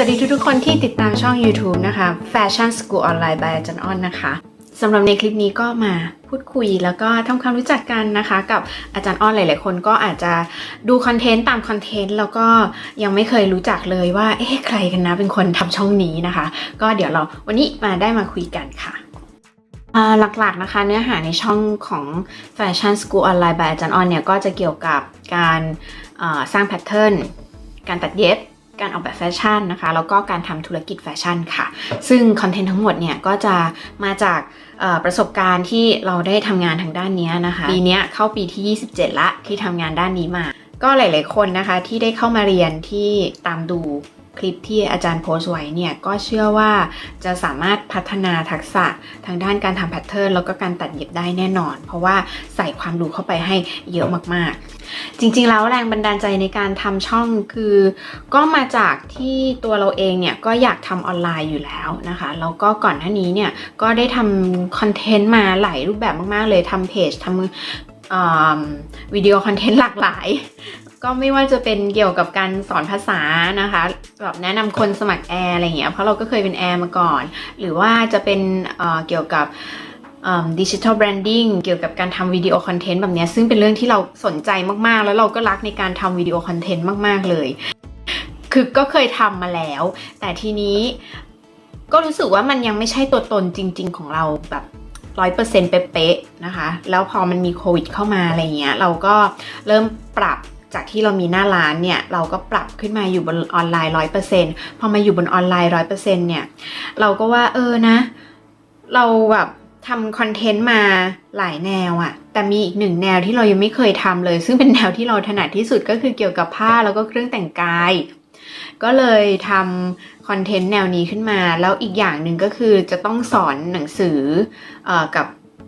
วัสดีทุกๆคนที่ติดตามช่อง YouTube นะคะ Fashion School Online by อาจารย์อ้อนนะคะสำหรับในคลิปนี้ก็มาพูดคุยแล้วก็ทำความรู้จักกันนะคะ กับอาจารย์อ้อนหลาย ๆ คนก็อาจจะดูคอนเทนต์ตามคอนเทนต์แล้วก็ยังไม่เคยรู้จักเลยว่าเอ๊ะใครกันนะเป็นคนทำช่องนี้นะคะ ก็เดี๋ยวเราวันนี้มาได้มาคุยกันค่ะหลักๆนะคะเนื้อหาในช่องของ Fashion School Online by อาจารย์ออนเนี่ยก็จะเกี่ยวกับการสร้างแพทเทิร์นการตัดเย็บ การออกแบบแฟชั่นนะคะ แล้วก็การทำธุรกิจแฟชั่นค่ะ ซึ่งคอนเทนต์ทั้งหมดเนี่ยก็จะมาจากประสบการณ์ที่เราได้ทำงานทางด้านนี้นะคะ ปีนี้เข้าปีที่ 27 ละที่ทำงานด้านนี้มา ก็หลาย ๆ คนนะคะที่ได้เข้ามาเรียนที่ตามดู คลิปที่อาจารย์โพสต์ไว้เนี่ยก็เชื่อว่าจะสามารถพัฒนาทักษะทางด้านการทำแพทเทิร์นแล้วก็การตัดเย็บได้แน่นอน เพราะว่าใส่ความรู้เข้าไปให้เยอะมากๆ จริงๆแล้วแรงบันดาลใจในการทำช่องคือ ก็มาจากที่ตัวเราเองเนี่ยก็อยากทำออนไลน์อยู่แล้วนะคะแล้วก็ก่อนหน้านี้เนี่ยก็ได้ทำคอนเทนต์มาหลายรูปแบบมากๆ เลยทำเพจทำวิดีโอคอนเทนต์หลากหลาย ก็ไม่ว่าจะเป็นเกี่ยวกับการสอนภาษานะคะแบบแนะนำคนสมัครแอร์อะไรเงี้ยเพราะเราก็เคยเป็นแอร์มาก่อน หรือว่าจะเป็นเอ่อเกี่ยวกับดิจิทัลแบรนดิ้งเกี่ยวกับการทำวิดีโอคอนเทนต์แบบนี้ซึ่งเป็นเรื่องที่เราสนใจมากๆ แล้วเราก็รักในการทำวิดีโอคอนเทนต์มาก ๆ เลย คือก็เคยทำมาแล้ว แต่ทีนี้ก็รู้สึกว่ามันยังไม่ใช่ตัวตนจริง ๆ ของเราแบบร้อยเปอร์เซ็นต์เป๊ะๆนะคะ แล้วพอมันมีโควิดเข้ามาอะไรเงี้ย เราก็เริ่มปรับ จากที่เรามีหน้าร้านเนี่ยเราก็ปรับขึ้นมาอยู่บนออนไลน์ร้อยเปอร์เซ็นต์พอมาอยู่บนออนไลน์ร้อยเปอร์เซ็นต์เนี่ยเราก็ว่าเออนะ เราแบบทำคอนเทนต์มาหลายแนวอะแต่มีอีกหนึ่งแนวที่เรายังไม่เคยทำเลย ซึ่งเป็นแนวที่เราถนัดที่สุดก็คือเกี่ยวกับผ้าแล้วก็เครื่องแต่งกาย ก็เลยทำคอนเทนต์แนวนี้ขึ้นมา แล้วอีกอย่างหนึ่งก็คือจะต้องสอนหนังสืออกับ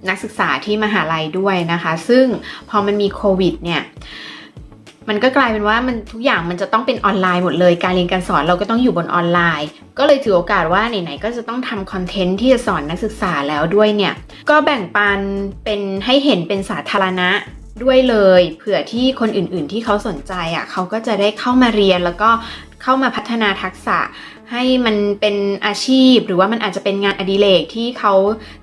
นักศึกษาที่มหาลัยด้วยนะคะ ซึ่งพอมันมีโควิดเนี่ย มันก็กลายเป็นว่ามันทุกอย่างมันจะต้องเป็นออนไลน์หมดเลย การเรียนการสอนเราก็ต้องอยู่บนออนไลน์ ก็เลยถือโอกาสว่าไหนๆก็จะต้องทำคอนเทนต์ที่จะสอนนักศึกษาแล้วด้วยเนี่ย ก็แบ่งปันเป็นให้เห็นเป็นสาธารณะ ด้วยเลยเผื่อที่คนอื่นๆที่เขาสนใจอะเขาก็จะได้เข้ามาเรียนแล้วก็เข้ามาพัฒนาทักษะให้มันเป็นอาชีพ หรือว่ามันอาจจะเป็นงานอดิเรกที่เขา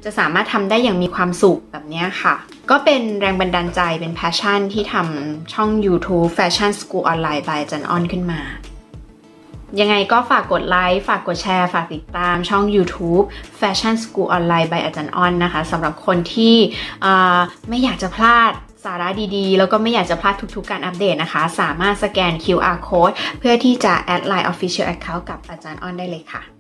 จะสามารถทำได้อย่างมีความสุขแบบนี้ค่ะ ก็เป็นแรงบันดาลใจเป็นแพชชั่นที่ทำช่อง YouTube Fashion School Online by จันออนขึ้นมา ยังไงก็ฝากกดไลค์ ฝากกดแชร์ ฝากติดตามช่อง YouTube Fashion School Online by อาจารย์ออนนะคะสำหรับคนที่ไม่อยากจะพลาด สาระดีๆ แล้วก็ไม่อยากจะพลาดทุกๆการอัปเดตนะคะ สามารถสแกน QR code เพื่อที่จะแอดไลน์ Official Account กับอาจารย์อ้อนได้เลยค่ะ